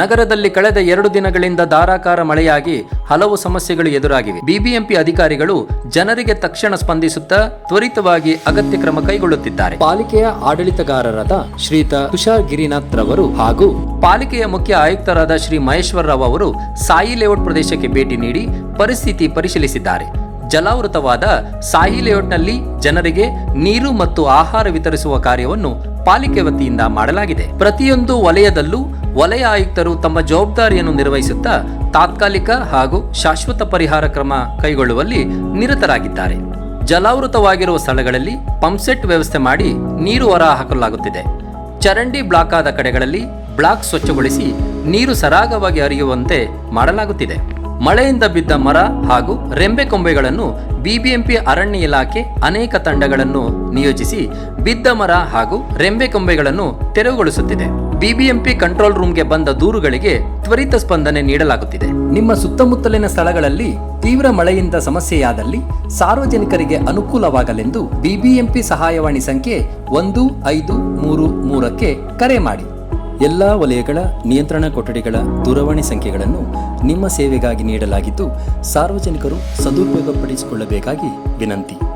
ನಗರದಲ್ಲಿ ಕಳೆದ ಎರಡು ದಿನಗಳಿಂದ ಧಾರಾಕಾರ ಮಳೆಯಾಗಿ ಹಲವು ಸಮಸ್ಯೆಗಳು ಎದುರಾಗಿವೆ. ಬಿಬಿಎಂಪಿ ಅಧಿಕಾರಿಗಳು ಜನರಿಗೆ ತಕ್ಷಣ ಸ್ಪಂದಿಸುತ್ತಾ ತ್ವರಿತವಾಗಿ ಅಗತ್ಯ ಕ್ರಮ ಕೈಗೊಳ್ಳುತ್ತಿದ್ದಾರೆ. ಪಾಲಿಕೆಯ ಆಡಳಿತಗಾರರಾದ ಶ್ರೀತ ತುಷಾರ್ ಗಿರಿನಾಥ್ ರವರು ಹಾಗೂ ಪಾಲಿಕೆಯ ಮುಖ್ಯ ಆಯುಕ್ತರಾದ ಶ್ರೀ ಮಹೇಶ್ವರ ರಾವ್ ಅವರು ಸಾಯಿ ಲೇಔಟ್ ಪ್ರದೇಶಕ್ಕೆ ಭೇಟಿ ನೀಡಿ ಪರಿಸ್ಥಿತಿ ಪರಿಶೀಲಿಸಿದ್ದಾರೆ. ಜಲಾವೃತವಾದ ಸಾಯಿ ಲೇಔಟ್ನಲ್ಲಿ ಜನರಿಗೆ ನೀರು ಮತ್ತು ಆಹಾರ ವಿತರಿಸುವ ಕಾರ್ಯವನ್ನು ಪಾಲಿಕೆ ವತಿಯಿಂದ ಮಾಡಲಾಗಿದೆ. ಪ್ರತಿಯೊಂದು ವಲಯದಲ್ಲೂ ವಲಯ ಆಯುಕ್ತರು ತಮ್ಮ ಜವಾಬ್ದಾರಿಯನ್ನು ನಿರ್ವಹಿಸುತ್ತಾ ತಾತ್ಕಾಲಿಕ ಹಾಗೂ ಶಾಶ್ವತ ಪರಿಹಾರ ಕ್ರಮ ಕೈಗೊಳ್ಳುವಲ್ಲಿ ನಿರತರಾಗಿದ್ದಾರೆ. ಜಲಾವೃತವಾಗಿರುವ ಸ್ಥಳಗಳಲ್ಲಿ ಪಂಪ್ಸೆಟ್ ವ್ಯವಸ್ಥೆ ಮಾಡಿ ನೀರು ಹೊರ ಹಾಕಲಾಗುತ್ತಿದೆ. ಚರಂಡಿ ಬ್ಲಾಕ್ ಆದ ಕಡೆಗಳಲ್ಲಿ ಬ್ಲಾಕ್ ಸ್ವಚ್ಛಗೊಳಿಸಿ ನೀರು ಸರಾಗವಾಗಿ ಹರಿಯುವಂತೆ ಮಾಡಲಾಗುತ್ತಿದೆ. ಮಳೆಯಿಂದ ಬಿದ್ದ ಮರ ಹಾಗೂ ರೆಂಬೆ ಕೊಂಬೆಗಳನ್ನು ಬಿಬಿಎಂಪಿ ಅರಣ್ಯ ಇಲಾಖೆ ಅನೇಕ ತಂಡಗಳನ್ನು ನಿಯೋಜಿಸಿ ಬಿದ್ದ ಮರ ಹಾಗೂ ರೆಂಬೆ ಕೊಂಬೆಗಳನ್ನು ತೆರವುಗೊಳಿಸುತ್ತಿದೆ. ಬಿಬಿಎಂಪಿ ಕಂಟ್ರೋಲ್ ರೂಮ್ಗೆ ಬಂದ ದೂರುಗಳಿಗೆ ತ್ವರಿತ ಸ್ಪಂದನೆ ನೀಡಲಾಗುತ್ತಿದೆ. ನಿಮ್ಮ ಸುತ್ತಮುತ್ತಲಿನ ಸ್ಥಳಗಳಲ್ಲಿ ತೀವ್ರ ಮಳೆಯಿಂದ ಸಮಸ್ಯೆಯಾದಲ್ಲಿ ಸಾರ್ವಜನಿಕರಿಗೆ ಅನುಕೂಲವಾಗಲೆಂದು ಬಿಬಿಎಂಪಿ ಸಹಾಯವಾಣಿ ಸಂಖ್ಯೆ ಒಂದು ಐದು ಮೂರು ಮೂರಕ್ಕೆ ಕರೆ ಮಾಡಿ. ಎಲ್ಲ ವಲಯಗಳ ನಿಯಂತ್ರಣ ಕೊಠಡಿಗಳ ದೂರವಾಣಿ ಸಂಖ್ಯೆಗಳನ್ನು ನಿಮ್ಮ ಸೇವೆಗಾಗಿ ನೀಡಲಾಗಿದ್ದು ಸಾರ್ವಜನಿಕರು ಸದುಪಯೋಗಪಡಿಸಿಕೊಳ್ಳಬೇಕಾಗಿ ವಿನಂತಿ.